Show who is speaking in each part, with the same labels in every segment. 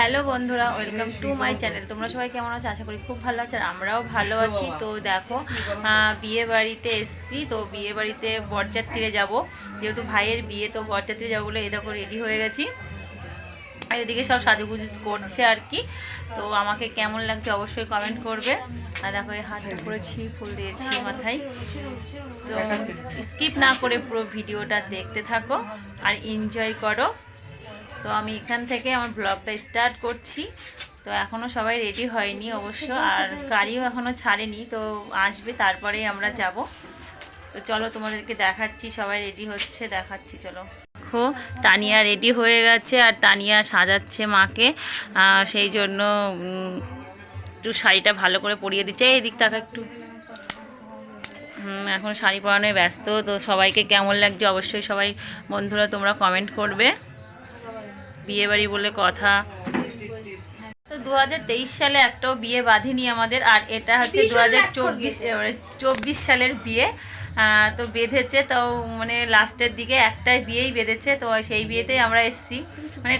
Speaker 1: Hello বন্ধুরা welcome to my channel তোমরা সবাই কেমন আছো? আশা করি খুব ভালো আছে আর আমরাও ভালো আছি। তো দেখো বিয়ে বাড়িতে এসছি তো বিয়ে বাড়িতে বরযাত্রীরে যাব। যেহেতু ভাইয়ের বিয়ে তো বরযাত্রী যাব বলে এই দেখো রেডি হয়ে গেছি। আর এদিকে সব সাজুগুজু করছে আর কি। তো আমাকে কেমন লাগছে অবশ্যই কমেন্ট করবে। আর দেখো এই হাত করেছি ফুল দিয়েছি মাথায়। তো স্কিপ না করে পুরো ভিডিওটা দেখতে থাকো আর এনজয় করো। তো আমি এখান থেকে আমার ব্লগটা স্টার্ট করছি। তো এখনও সবাই রেডি হয়নি অবশ্য, আর গাড়িও এখনও ছাড়েনি, তো আসবে, তারপরেই আমরা যাব। তো চলো তোমাদেরকে দেখাচ্ছি, সবাই রেডি হচ্ছে, দেখাচ্ছি, চলো। দেখো, তানিয়া রেডি হয়ে গেছে, আর তানিয়া সাজাচ্ছে মাকে সেই জন্য একটু শাড়িটা ভালো করে পরিয়ে দিচ্ছে। এই দিক টাকা একটু। এখন শাড়ি পরানোয় ব্যস্ত, তো সবাইকে কেমন লাগছে অবশ্যই সবাই বন্ধুরা তোমরা কমেন্ট করবে। বিয়ে বাড়ি বলে কথা। তো দু হাজার তেইশ সালে একটাও বিয়ে বাঁধেনি আমাদের আর এটা হচ্ছে দু হাজার চব্বিশ চব্বিশ সালের বিয়ে। তো বেঁধেছে তাও মানে লাস্টের দিকে একটাই বিয়েই বেঁধেছে তো সেই বিয়েতেই আমরা এসছি। মানে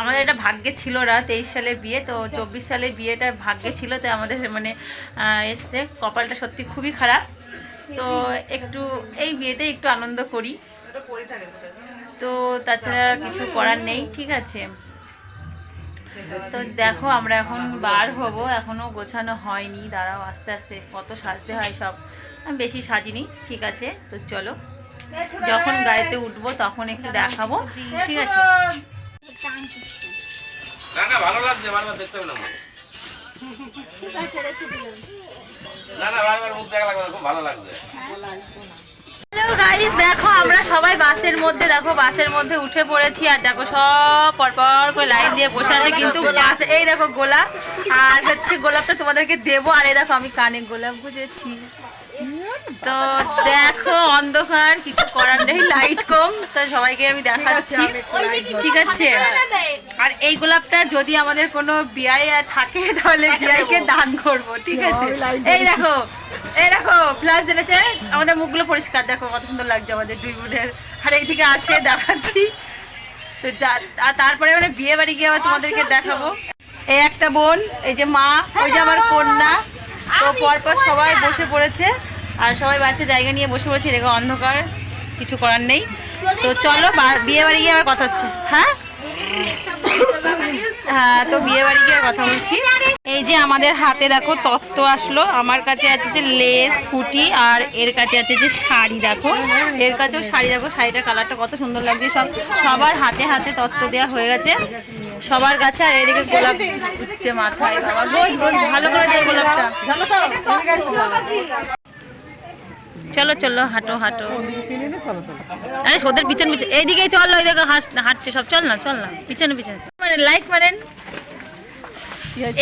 Speaker 1: আমাদের এটা ভাগ্যে ছিল না তেইশ সালের বিয়ে তো চব্বিশ সালের বিয়েটা ভাগ্যে ছিল তো আমাদের মানে এসছে। কপালটা সত্যি খুবই খারাপ। তো একটু এই বিয়েতে একটু আনন্দ করি। তো তাছাড়া কিছু করার নেই ঠিক আছে। তো দেখো আমরা এখন বার হব এখনও গোছানো হয়নি দাঁড়াও আস্তে আস্তে কত সাজতে হয় সব। আমি বেশি সাজিনি ঠিক আছে তো চলো। যখন গাড়িতে উঠবো তখন একটু দেখাবো ঠিক আছে।
Speaker 2: না না ভালো লাগছে বারবার দেখতে হবে না। না না বারবার মুখ দেখা লাগবে না খুব ভালো লাগছে।
Speaker 1: গাইস দেখো আমরা সবাই বাসের মধ্যে দেখো বাসের মধ্যে উঠে পড়েছি আর দেখো সব পরপর করে লাইন দিয়ে বসে আছে কিন্তু বাস এই দেখো গোলাপ আর হচ্ছে গোলাপটা তোমাদেরকে দেবো আর এই দেখো আমি কানে গোলাপ গুজেছি। তো দেখো অন্ধকার কিছু করার নেই লাইট কম। তো সবাইকে আমি দেখাচ্ছি। ঠিক আছে আর এই গোলাপটা যদি আমাদের কোনো বিয়ায় থাকে তাহলে বিয়াইকে দান করব ঠিক আছে? এই দেখো এই দেখো ফ্লাশ জেনেছে আমাদের মুখগুলো পরিষ্কার দেখো কত সুন্দর লাগছে আমাদের দুই বোনের। আর এইদিকে আছে দেখাচ্ছি। তো আর তারপরে মানে বিয়ে বাড়ি গিয়ে আবার তোমাদেরকে দেখাবো। এই একটা বোন এই যে মা ওই যে আমার কন্যা। তো পরপর সবাই বসে পড়েছে। আর সবাই বাসে জায়গা নিয়ে বসে পড়েছি দেখো অন্ধকার কিছু করার নেই। তো চলো বিয়ে বাড়ি গিয়ে আবার কথা হচ্ছে। হ্যাঁ? হ্যাঁ তো বিয়ে বাড়ি গিয়ে কথা বলছি। এই যে আমাদের হাতে দেখো তত্ত্ব আসলো। আমার কাছে আছে যে লেস ফুটি আর এর কাছে আছে যে শাড়ি দেখো। এর কাছেও শাড়ি দেখো শাড়িটার কালারটা কত সুন্দর লাগছে। সব সবার হাতে হাতে তত্ত্ব দেওয়া হয়ে গেছে। সবার কাছে আর এদিকে গোলাপ উঠছে মাথায়। বাবা গোস গোস ভালো করে দেয় গোলাপটা। চলো চলো হাঁটো হাঁটো। আরে ওদের পিছন পিছন। এইদিকেই চল ওই দেখো হাঁটছে সব। চল না চল না। পিছনে পিছনে। মানে লাইট মারেন।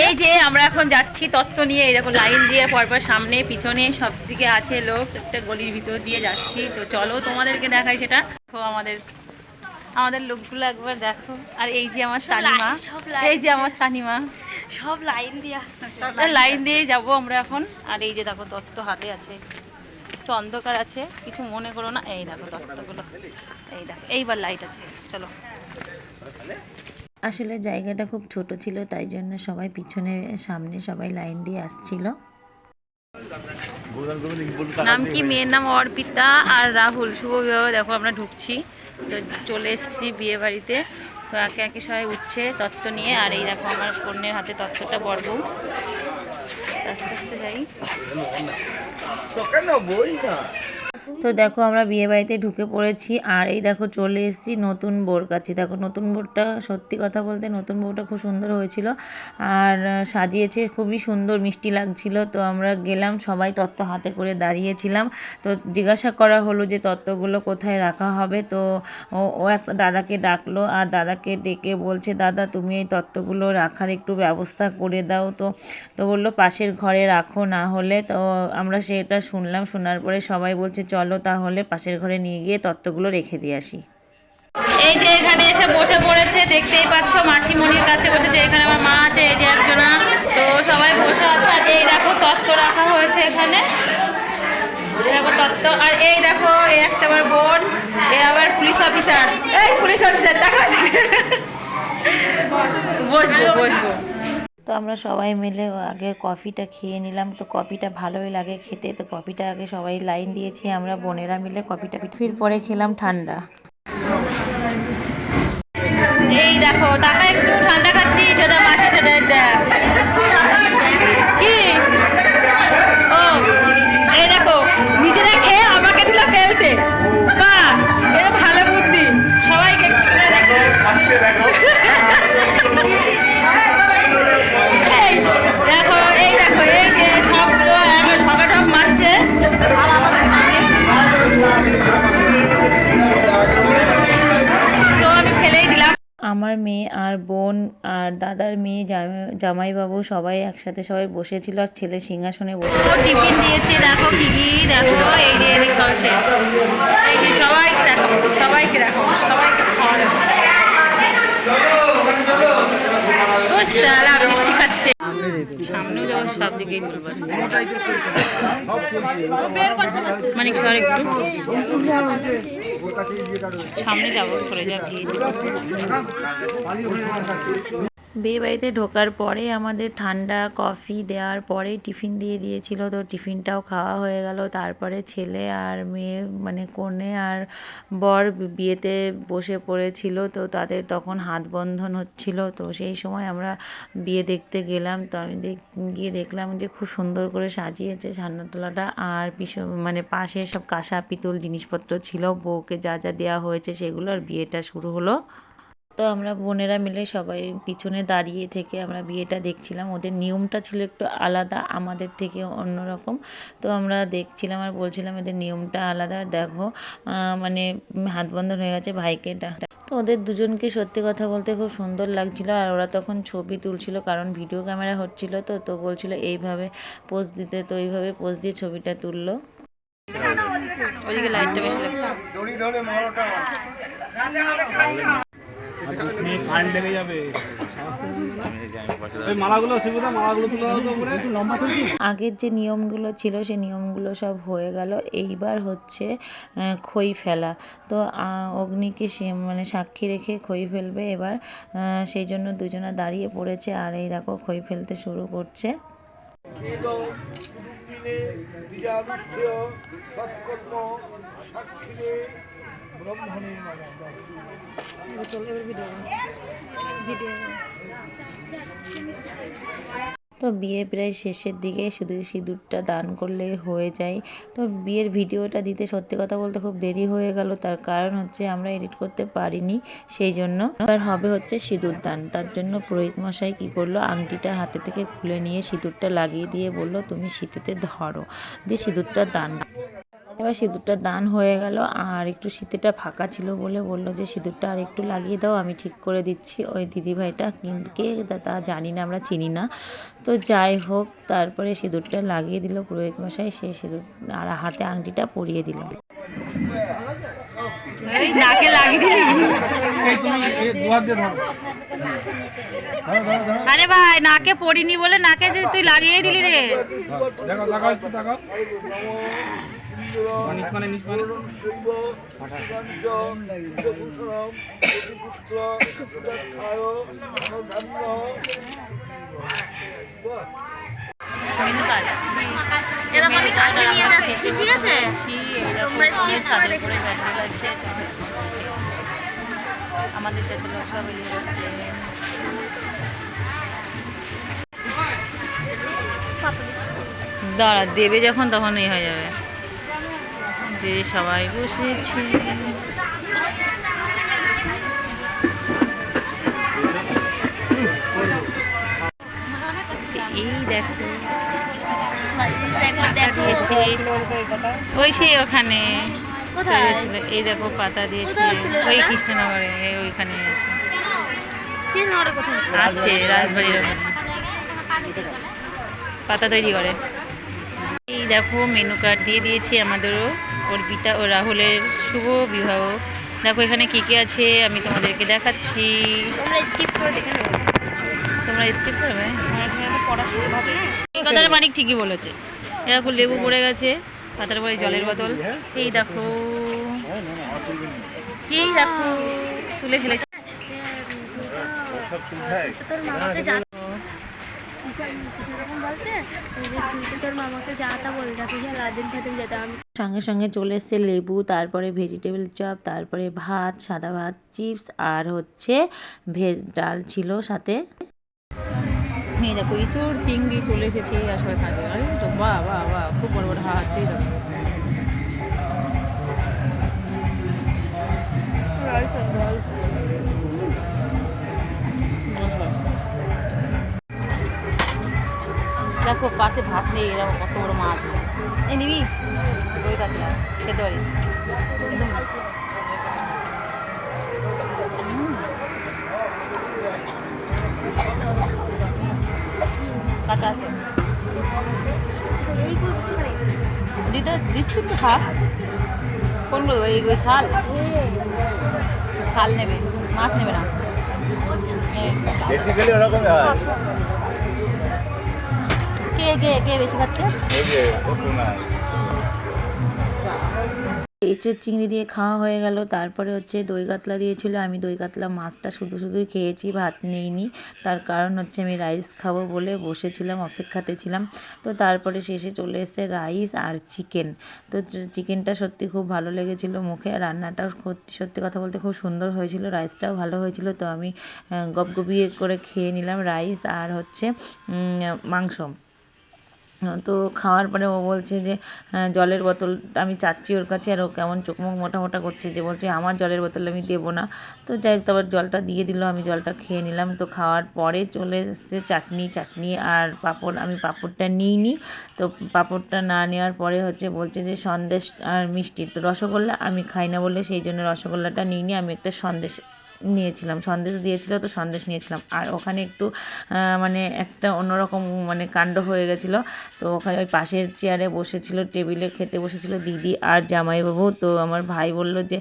Speaker 1: এই যে আমরা এখন যাচ্ছি তত্ত্ব নিয়ে। এই দেখো লাইন দিয়ে পরপর সামনে পিছনে সব দিকে আছে লোক। একটা গলির ভিতর দিয়ে যাচ্ছি। তো চলো তোমাদেরকে দেখাই সেটা। তো আমাদের আমাদের লোকগুলো একবার দেখো। আর এই যে আমার তানিমা। এই যে আমার তানিমা।
Speaker 3: সব লাইন দিয়া
Speaker 1: লাইন দিয়ে যাব আমরা এখন। আর এই যে দেখো তত্ত্ব হাতে আছে। একটু অন্ধকার আছে কিছু মনে করো না। এই দেখো তত্ত্বগুলো এই দেখো এইবার লাইট আছে। চলো।
Speaker 4: আসলে জায়গাটা খুব ছোট ছিল তাই জন্য সবাই পিছনে সামনে সবাই লাইন দিয়ে আসছিল।
Speaker 1: নাম কি? মেয়ের নাম অর্পিতা আর রাহুল। শুভ বিবাহ। দেখো আমরা ঢুকছি। তো চলে এসেছি বিয়ে বাড়িতে। তো একে একে সবাই উঠছে তত্ত্ব নিয়ে। আর এই দেখো আমার কন্যের হাতে তত্ত্বটা বড় বউ। আস্তে আস্তে যাই
Speaker 4: তো দেখো আমরা বিয়ে বাড়িতে ঢুকে পড়েছি আর এই দেখো চলে এসেছি নতুন বোর কাছে। দেখো নতুন বোরটা সত্যি কথা বলতে নতুন বউটা খুব সুন্দর হয়েছিল আর সাজিয়েছে, খুবই সুন্দর, মিষ্টি লাগছিল। তো আমরা গেলাম, সবাই তত্ত্ব হাতে করে দাঁড়িয়েছিলাম। তো জিজ্ঞাসা করা হলো যে তত্ত্বগুলো কোথায় রাখা হবে। তো ও একটা দাদাকে ডাকলো আর দাদাকে ডেকে বলছে, দাদা, তুমি এই তত্ত্বগুলো রাখার একটু ব্যবস্থা করে দাও। তো তো বলল, পাশের ঘরে রাখো না হলে। তো আমরা সেটা শুনলাম, শোনার পরে সবাই বলছে চলো তাহলে পাশের ঘরে নিয়ে গিয়ে তত্ত্বগুলো রেখে দিয়ে আসি।
Speaker 1: এই যে এখানে এসে বসে পড়েছে, দেখতেই পাচ্ছ মাসিমণির কাছে বসেছে। এখানে আমার মা আছে, এই যে একজনা। তো সবাই বসে আছে, আর এই দেখো তত্ত্ব রাখা হয়েছে এখানে। দেখো তত্ত্ব, আর এই দেখো, এই একটা আমার বোন, এ আবার পুলিশ অফিসার। এই পুলিশ অফিসার, দেখা বসবো বসবো।
Speaker 4: তো আমরা সবাই মিলে আগে কফিটা খেয়ে নিলাম। তো কফিটা ভালোই লাগে খেতে। তো কফিটা আগে সবাই লাইন দিয়েছি, আমরা বোনেরা মিলে কফিটা ফির পরে খেলাম ঠান্ডা।
Speaker 1: এই দেখো তাকে একটু, ঠান্ডা খাচ্ছি সেটা মাসি সাথে, দেখ। কি?
Speaker 4: আমার মেয়ে আর বোন আর দাদার মেয়ে জামাই- জামাইবাবু সবাই একসাথে সবাই বসেছিল আর ছেলে সিংহাসনে বসে
Speaker 1: টিফিন দিয়েছে দেখো কি কি দেখো এই যে চলছে। এই যে সবাইকে দেখো সবাইকে দেখো সবাইকে খাওয়ানো সামনেও যাব সব দিকেই মানে একটু? সামনে যাব চলে যা দিয়ে
Speaker 4: বিয়ে বাড়িতে ঢোকার পরে আমাদের ঠান্ডা কফি দেওয়ার পরে টিফিন দিয়ে দিয়েছিল। তো টিফিনটাও খাওয়া হয়ে গেল। তারপরে ছেলে আর মেয়ে মানে কনে আর বর বিয়েতে বসে পড়েছিল। তো তাদের তখন হাত বন্ধন হচ্ছিল। তো সেই সময় আমরা বিয়ে দেখতে গেলাম। তো আমি গিয়ে দেখলাম যে খুব সুন্দর করে সাজিয়েছে ছান্নতলাটা আর পিছু মানে পাশে সব কাঁসা, পিতল জিনিসপত্র ছিল। বউকে যা যা দেওয়া হয়েছে সেগুলো আর বিয়েটা শুরু হলো। তো আমরা বোনেরা মিলে সবাই পিছনে দাঁড়িয়ে থেকে আমরা বিয়েটা দেখছিলাম। ওদের নিয়মটা ছিল একটু আলাদা, আমাদের থেকে অন্যরকম। তো আমরা দেখছিলাম আর বলছিলাম এদের নিয়মটা আলাদা। দেখো মানে হাত বন্ধন হয়ে গেছে ভাইকে তো ওদের দুজনকে সত্যি কথা বলতে খুব সুন্দর লাগছিল। আর ওরা তখন ছবি তুলছিল কারণ ভিডিও ক্যামেরা হচ্ছিল তো তো বলছিল এইভাবে পোজ দিতে, তো এইভাবে পোজ দিয়ে ছবিটা তুললো।
Speaker 1: ওইদিকে লাইটটা বেশি লাগছে।
Speaker 3: লেগে যাবে।
Speaker 4: আগের যে নিয়মগুলো ছিল সে নিয়মগুলো সব হয়ে গেল। এইবার হচ্ছে খই ফেলা। তো অগ্নিকে সে মানে সাক্ষী রেখে খই ফেলবে এবার। সেই জন্য দুজনা দাঁড়িয়ে পড়েছে। আর এই দেখো খই ফেলতে শুরু করছে। তো বিয়ে প্রায় শেষের দিকে, শুধু সিঁদুরটা দান করলে হয়ে যায়। তো বিয়ের ভিডিওটা দিতে সত্যি কথা বলতে খুব দেরি হয়ে গেল, তার কারণ হচ্ছে আমরা এডিট করতে পারিনি, সেই জন্য। আর হবে হচ্ছে সিঁদুর দান, তার জন্য পুরোহিত মশাই কী করল, আংটিটা হাতে থেকে খুলে নিয়ে সিঁদুরটা লাগিয়ে দিয়ে বলল, তুমি শীতেতে ধরো। দিয়ে সিঁদুরটা দান। এবার সিঁদুরটা দান হয়ে গেল আর একটু শীতেটা ফাঁকা ছিল বলে বলল যে সিঁদুরটা আর একটু লাগিয়ে দাও আমি ঠিক করে দিচ্ছি। ওই দিদিভাইটা কিন্তু কে তা- তা জানি না আমরা চিনি না। তো যাই হোক তারপরে সিঁদুরটা লাগিয়ে দিল পুরোহিত মশাই সে সিঁদুর আর হাতে আংটিটা পরিয়ে দিল।
Speaker 1: নাকে লাগিয়ে দিলি? আরে ভাই নাকে পড়িনি বলে নাকে যে তুই লাগিয়ে দিলি রে।
Speaker 3: ধরো। দেখাও দেখাও একটু নিচ মানে মানে।
Speaker 1: কার্ড
Speaker 5: এরকম আমি কাছে নিয়ে যাচ্ছি ঠিক আছে? তোমরা
Speaker 1: আমাদের যত লোক দাঁড়া দেবে যখন তখন এই হয়ে যাবে। যে সবাই বসেছে। এই দেখো ওই সেই ওখানে। এই দেখো পাতা দিয়েছে। ওই কৃষ্ণনগরে ওইখানে আছে। আছে রাজবাড়ির ওখানে। পাতা তৈরি করে। এই দেখো মেনু কার্ড দিয়ে দিয়েছি আমাদেরও অর্পিতা ও রাহুলের শুভ বিবাহ দেখো এখানে কী কী আছে আমি তোমাদেরকে দেখাচ্ছি
Speaker 5: তোমরা স্কিপ করে দেখে নেবে
Speaker 1: তোমরা স্কিপ করবে এই কথাটা মানিক ঠিকই বলেছে এরকম লেবু পড়ে গেছে পাতার পরে জলের বোতল এই দেখো এই দেখো তুলে ফেলেছি
Speaker 5: তোর মামাকে সেরকম বলছে এই যে তুই তো তোর মামাকে যা তা বলে রাখিস লাদিন ফাদিন যেতে
Speaker 4: সঙ্গে সঙ্গে চলে এসছে লেবু তারপরে ভেজিটেবল চপ তারপরে ভাত সাদা ভাত চিপস আর হচ্ছে ভেজ ডাল ছিল সাথে।
Speaker 1: এই দেখো ইঁচড় চিংড়ি চলে এসেছে আর সবাই খাবে। আরে তো বাহ বাহ বাহ খুব বড় বড় হাত দেখো। দেখো, পাশে ভাত নেই, দেখো কত বড় মাছ। এই নিবি? ওই কাতলা খেতে পারিস। কাটা আছে। দিতে দিচ্ছি তো খা কোনগুলো এইগুলো ছাল ছাল নেবে, মাছ নেবে না।
Speaker 2: বেসিক্যালি
Speaker 1: কে কে কে বেশি খাচ্ছে?
Speaker 2: এই যে
Speaker 4: এঁচোর চিংড়ি দিয়ে খাওয়া হয়ে গেল তারপরে হচ্ছে দই কাতলা দিয়েছিল আমি দই কাতলা মাছটা শুধু শুধুই খেয়েছি ভাত নিইনি। তার কারণ হচ্ছে আমি রাইস খাব বলে বসেছিলাম অপেক্ষাতে ছিলাম। তো তারপরে শেষে চলে এসেছে রাইস আর চিকেন। তো চিকেনটা সত্যি খুব ভালো লেগেছিল মুখে আর রান্নাটাও সত্যি সত্যি কথা বলতে খুব সুন্দর হয়েছিল রাইসটাও ভালো হয়েছিল। তো আমি গপগপিয়ে করে খেয়ে নিলাম রাইস আর হচ্ছে মাংস। তো খাওয়ার পরে ও বলছে যে হ্যাঁ, জলের বোতল আমি চাচ্ছি ওর কাছে আর ও কেমন চোখ মুখ মোটা মোটা করছে যে বলছে আমার জলের বোতল আমি দেবো না। তো যাই হোক তারপর জলটা দিয়ে দিল আমি জলটা খেয়ে নিলাম। তো খাওয়ার পরে চলে এসছে চাটনি চাটনি আর পাঁপড় আমি পাঁপড়টা নিইনি। তো পাঁপড়টা না নেওয়ার পরে হচ্ছে বলছে যে সন্দেশ আর মিষ্টি। তো রসগোল্লা আমি খাই না বলে সেই জন্য রসগোল্লাটা নিইনি। আমি একটা সন্দেশ নিয়েছিলাম, সন্দেশ দিয়েছিল তো সন্দেশ নিয়েছিলাম। আর ওখানে একটু মানে একটা অন্যরকম মানে কাণ্ড হয়ে গেছিল। তো ওখানে ওই পাশের চেয়ারে বসেছিল, টেবিলে খেতে বসেছিল দিদি আর জামাইবাবু। তো আমার ভাই বলল যে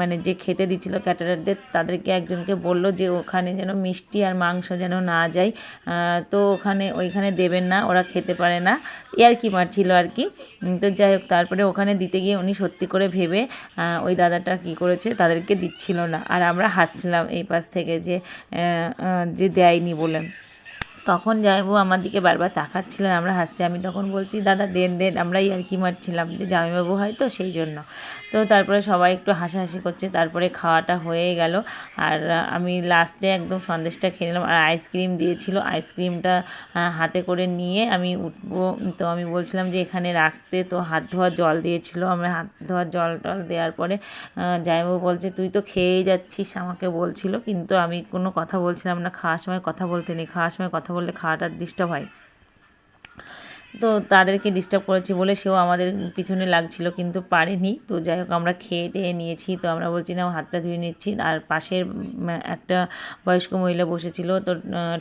Speaker 4: মানে যে খেতে দিচ্ছিল ক্যাটারারদের, তাদেরকে একজনকে বলল যে, ওখানে যেন মিষ্টি আর মাংস যেন না যায়। তো ওখানে, ওইখানে দেবেন না, ওরা খেতে পারে না। ইয়ার কি মারছিল আর কি। তো যাই হোক, তারপরে ওখানে দিতে গিয়ে উনি সত্যি করে ভেবে ওই দাদাটা কি করেছে, তাদেরকে দিচ্ছিল না। আর আমরা হাসছিলাম এই পাশ থেকে যে যে দেয়নি বলে। তখন যাইবু আমার দিকে বারবার তাকাচ্ছিলেন আমরা হাসছি। আমি তখন বলছি, দাদা, দেন দেন। আমরা ইয়ার্কি মারছিলাম যে জামাইবাবু হয় তো সেই জন্য। তো তারপরে সবাই একটু হাসাহাসি করছে, তারপরে খাওয়াটা হয়ে গেল। আর আমি লাস্টে একদম সন্দেশটা খেয়ে নিলাম। আর আইসক্রিম দিয়েছিল। আইসক্রিমটা হাতে করে নিয়ে আমি উঠবো। তো আমি বলছিলাম যে, এখানে রাখতে। তো হাত ধোয়ার জল দিয়েছিল। আমরা হাত ধোয়ার জল টল দেওয়ার পরে জামাইবাবু বলছে, তুই তো খেয়েই যাচ্ছিস, আমাকে বলছিল। কিন্তু আমি কোনো কথা বলছিলাম না। খাওয়ার সময় কথা বলতে নেই। খাওয়ার সময় কথা বললে খাওয়াটা ডিস্টার্ব হয়। তো তাদেরকে ডিস্টার্ব করেছি বলে সেও আমাদের পিছনে লাগছিল কিন্তু পারেনি। তো যাই হোক আমরা খেয়ে টেয়ে নিয়েছি। তো আমরা বলছি না হাতটা ধুয়ে নিচ্ছি। আর পাশের একটা বয়স্ক মহিলা বসেছিল তো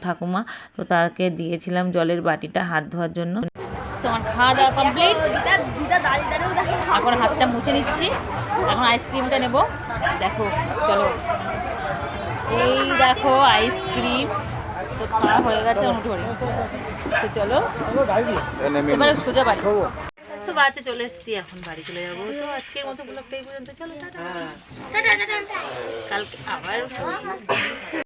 Speaker 4: ঠাকুমা। তো তাকে দিয়েছিলাম জলের বাটিটা হাত ধোয়ার জন্য।
Speaker 1: তোমার খাওয়া দাওয়া কমপ্লিট এখন হাতটা মুছে নিচ্ছি। এখন আইসক্রিমটা নেব। দেখো, চলো। এই দেখো আইসক্রিম হয়ে গেছে তো চলো এবারে সোজা বাড়ি। তো বাচ্চা চলে এসেছি এখন বাড়ি চলে যাব। তো আজকের মতো ব্লগটা এই পর্যন্ত। চলো টাটা। কালকে আবার।